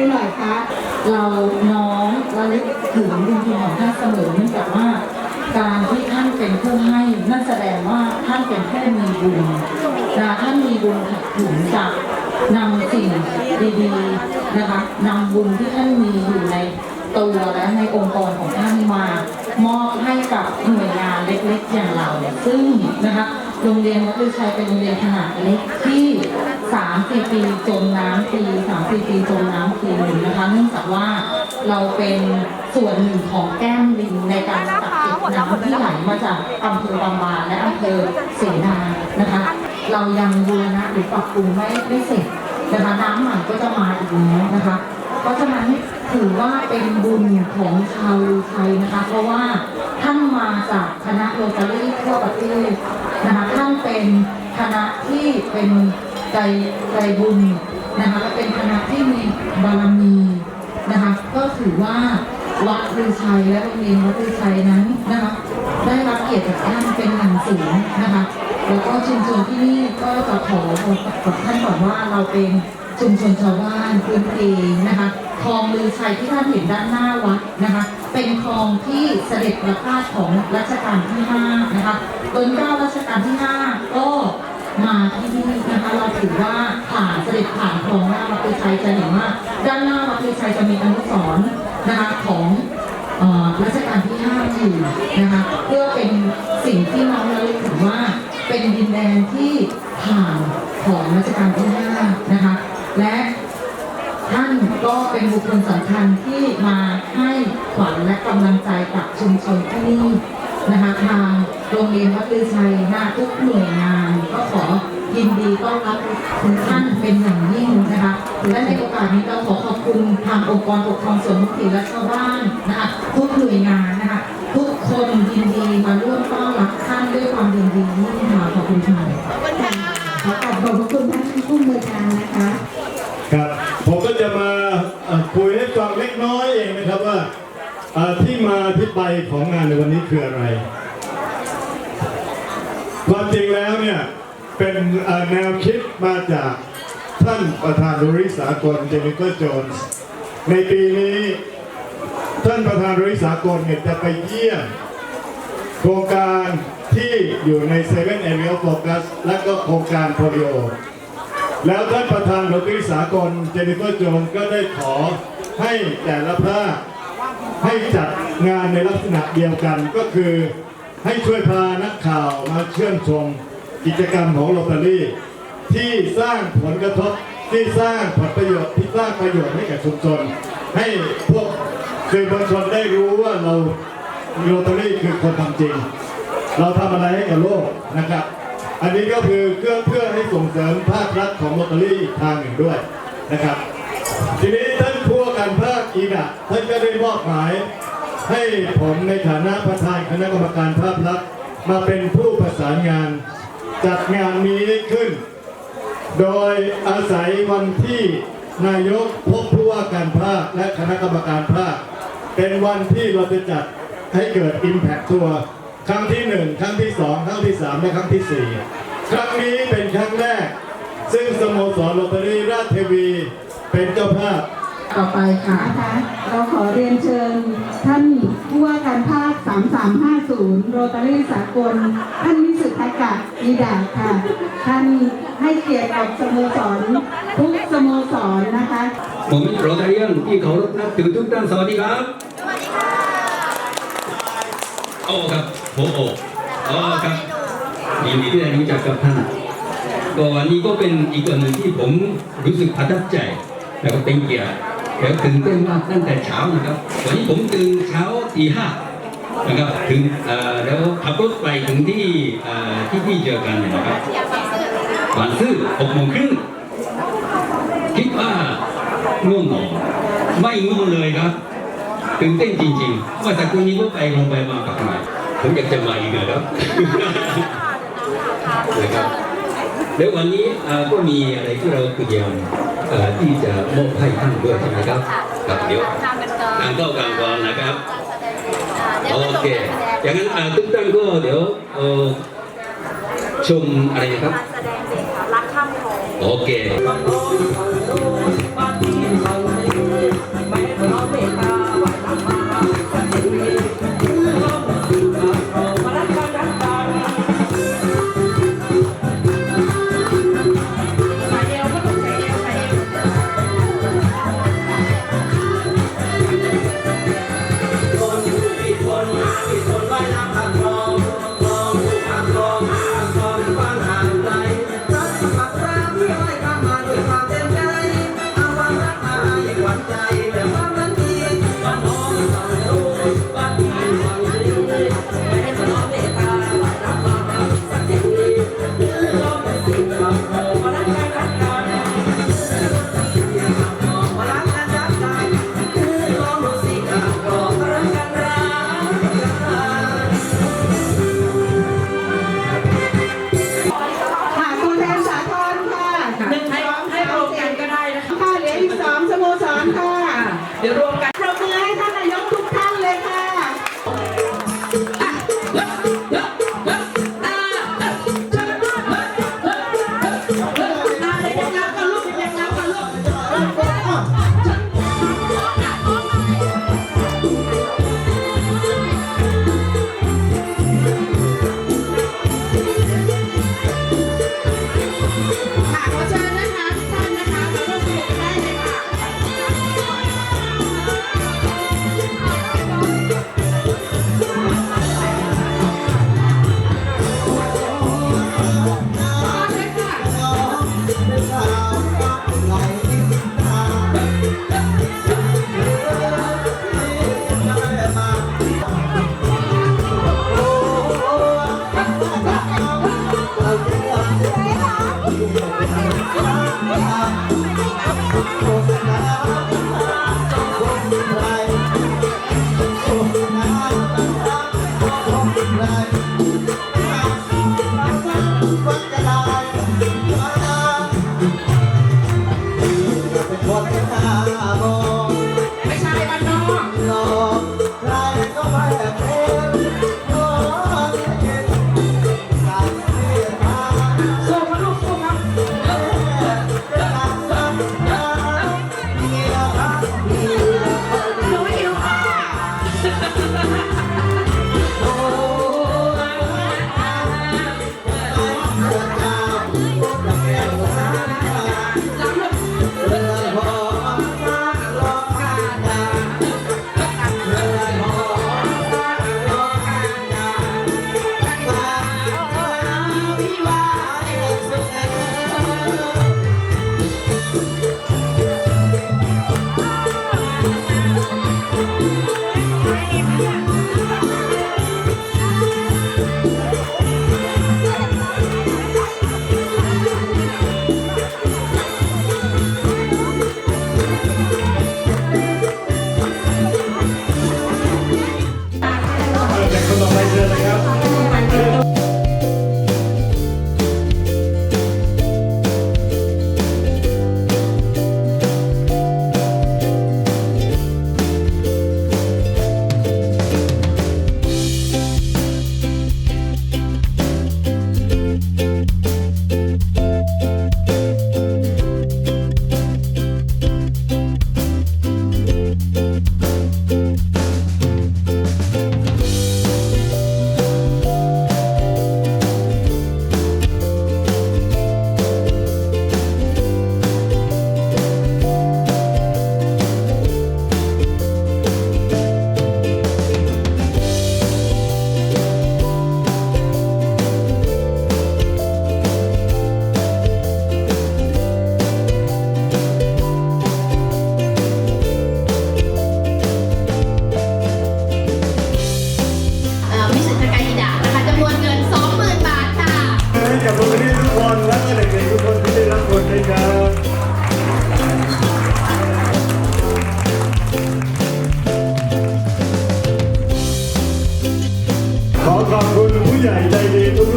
ค่ะน้อนี่หน่อยคะเราน้อมระลึกถึงบุญคุณของท่านเสมอเนื่องจากว่า การที่ท่านเป็นผู้ให้นั่นแสดงว่าท่านเป็นผู้มีบุญนะท่านมีบุญถึงจะนำสิ่งดีๆนะคะนำบุญที่ท่านมีอยู่ในตัวและในองค์กรของท่านมามอบให้กับหน่วยงานเล็กๆอย่างเรา ซึ่งนะคะโรงเรียนวัดลือชัยเป็นโรงเรียนขนาดเล็กที่ สามสี่ปีจมน้ำปีสามสี่ปีจมน้ำปีหนึ่งนะคะ เนื่องจากว่าเราเป็นส่วนหนึ่งของแก้มลิงในการกักเก็บน้ำที่ไหลมาจากอำเภอบางบานและอำเภอเสนานะคะ เรายังบูรณะหรือปรับปรุงไม่ไม่เสร็จนะคะน้ำใหม่ก็จะมาอีกแล้วนะคะเพราะฉะนั้นถือว่าเป็นบุญของชาวลูไทยนะคะ เพราะว่าท่านมาจากคณะโรตารี่ทั่วประเทศนะคะท่านเป็นคณะที่เป็น ใจใจบุญนะคะและเป็นคณะที่มีบารมีนะคะก็ถือว่าวัดลือชัยและโรงเรียนวัดลือชัยนั้นนะคะได้รับเกียรติจากท่านเป็นอย่างสูงนะคะแล้วก็ชุมชนที่นี่ก็จะขอบอกกับท่านก่อนว่าเราเป็นชุมชนชาวบ้านพื้นเพนะคะคลองลือชัยที่ท่านเห็นด้านหน้าวัดนะคะ เป็นคลองที่เสด็จประพาสของรัชกาลที่5นะคะต้นเก้ารัชกาลที่ 5 ก็ มาที่นี่นะคะเราถือว่าผ่านเสด็จผ่านคลองหน้าวัดลือชัยจะเห็นว่าด้านหน้าวัดลือชัยจะมีอนุสรณ์นะคะของรัชกาลที่5อยู่นะคะเพื่อเป็นสิ่งที่น้องระลึกถึงว่าเป็นดินแดนที่ผ่านของรัชกาลที่5นะคะและท่านก็เป็นบุคคลสำคัญที่มาให้ขวัญและกำลังใจกับชุมชนที่นี่ นะคะทางโรงเรียนวัดลือชัยนะทุกหน่วยงาน ก็ขอยินดีต้อนรับทุกท่านเป็นอย่างยิ่งนะคะและในโอกาสนี้เราขอขอบคุณทางองค์กรปกครองส่วนท้องถิ่นและชาวบ้านนะคะทุกหน่วยงานนะคะทุกคนยินดีมาร่วมต้อนรับท่านด้วยความยินดีนี่ค่ะขอบคุณค่ะ ที่มาที่ไปของงานในวันนี้คืออะไร ความจริงแล้วเนี่ย เป็นแนวคิดมาจากท่านประธานบริสากลเจมิเกอร์โจนส์ในปีนี้ท่านประธานบริสากลเนี่ยจะไปเยี่ยมโครงการที่อยู่ในเซเว่นเอเ a ลโฟกัสและก็โครงการโพลิโอแล้วท่านประธานดรสากลเจนิเฟอร์โจนก็ได้ขอให้แต่ละภาค ให้จัดงานในลักษณะเดียวกันก็คือให้ช่วยพานักข่าวมาเชื่อมชมกิจกรรมของโรตารี่ ที่สร้างผลกระทบที่สร้างผลประโยชน์ที่สร้างประโยชน์ให้แก่ชุมชน ให้พวกสื่อมวลชนได้รู้ว่าเราโรตารี่คือคนทำจริง เราทำอะไรให้กับโลกนะครับ อันนี้ก็คือเพื่อเพื่อให้ส่งเสริมภาครัฐของลอตเตอรี่ทางหนึ่งด้วยนะครับ ทีนี้ท่านผู้ว่าการภาค อีกอะท่านก็ได้มอบหมาย ให้ผมในฐานะประธานคณะกรรมการภาพลักษณ์มาเป็นผู้ประสานงาน จัดงานนี้ขึ้น โดยอาศัยวันที่นายกพบผู้ว่าการภาคและคณะกรรมการภาค เป็นวันที่เราจะจัดให้เกิด Impact ทัวร์ครั้งที่หนึ่งครั้งที่สองครั้งที่สามและครั้งที่สี่ครั้งนี้เป็นครั้งแรก ซึ่งสโมสรโรตารี่ราชเทวีเป็นเจ้าภาพ ต่อไปค่ะนะคะเราขอเรียนเชิญท่านผู้ว่าการภาค 3350 โรตารี่สากล ท่านมิสุทธกะอีดาค่ะ ท่านให้เกียรติกับสโมสรทุกสโมสรนะคะ ผมโรตาเรียนที่เคารพนับถือทุกท่านสวัสดีครับโอ้ครับโอ้โอ้อ๋อครับยินดีที่ได้รู้จักกับท่านก็วันนี้ก็เป็นอีกวันหนึ่งที่ผมรู้สึกประทับใจ แล้วก็เป็นเกียรติ แล้วตื่นเต้นมากตั้งแต่เช้านะครับวันนี้ผมตื่นเช้าตีห้านะครับถึงเอ่อแล้วขับรถไปถึงที่เอ่อที่ที่เจอกันเนี่ยนะครับบางซื่อหกโมงครึ่งคิดว่าง่วงนอนไม่ง่วงเลยครับตื่นเต้นจริงๆว่าแต่คนนี้ก็ไปลงไปมากับมาผมอยากจะมาอีกเลยครับนะครับ แล้ววันนี้เอ่อก็มีอะไรที่เราเตรียมเอ่อที่จะมอบให้ท่านด้วยใช่ไหมครับครับเดี๋ยวทางเข้ากลางก่อนนะครับโอเคอย่างนั้นอ่าทุกท่านก็เดี๋ยวเอ่อชมอะไรนะครับแสดงเด็กค่ะรักชโอเค ไม่ เข